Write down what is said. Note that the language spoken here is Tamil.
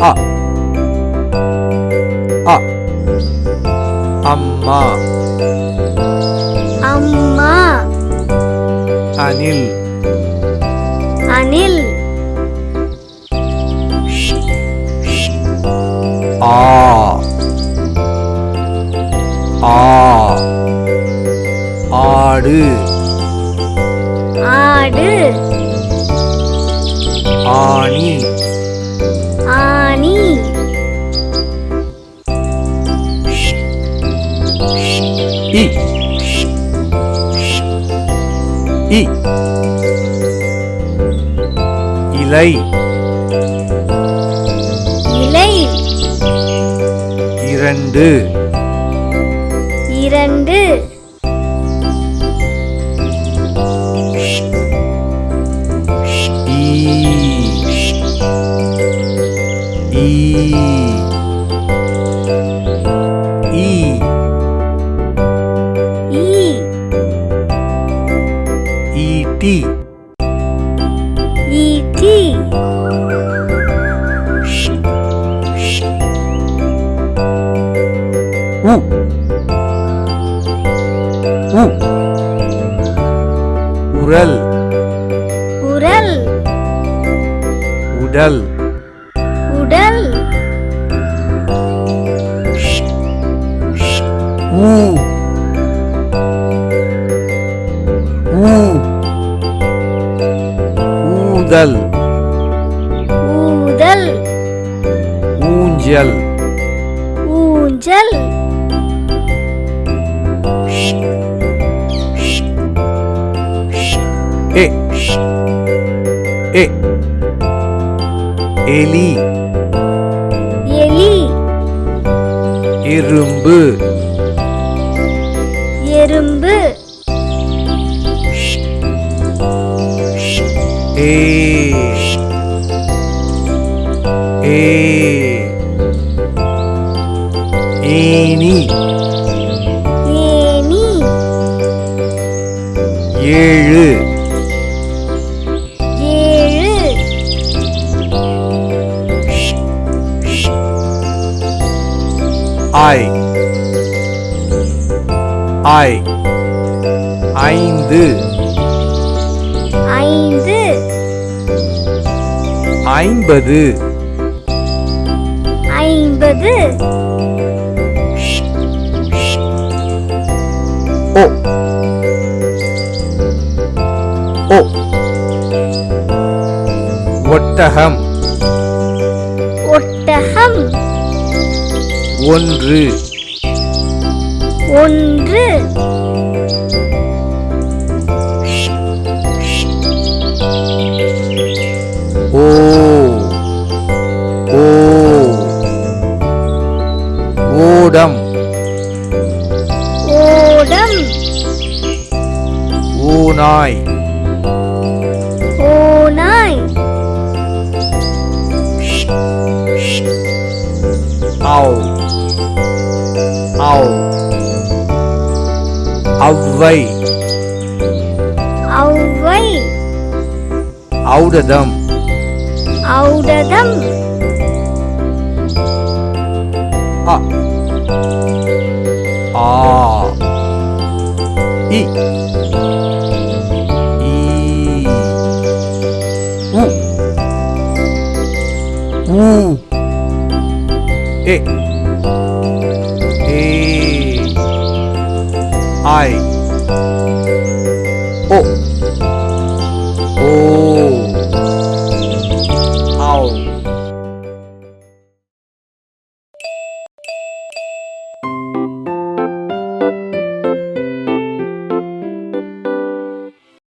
அ அம்மா. அம்மா. அனில். அனில். ஆ. ஆ. ஆடு. ஆடு. ஆணி. ஆணி இ. இ. இலை. இலை. இரண்டு. இரண்டு. ஈ. I. I. I. U. U. Ural Ural Udal. ஊ ஊ ஊதல் ஊதல் ஊஞ்சல் ஊஞ்சல் ஏ ஏ எலி எலி இரும்பு ஏ ஏ ஏனி ஏனி ஏழு ஏழு ஐ ஐ ஐந்து ஐந்து ஐம்பது. ஐம்பது. ஓ. ஓ. ஒட்டகம். ஒட்டகம். ஒன்று. ஒன்று. rồi. Ồ này Ầu Ầu Ầu vây. Ầu vây. Ầu đờ đâm. Ầu đờ đâm. À, à, 一。U A A I. O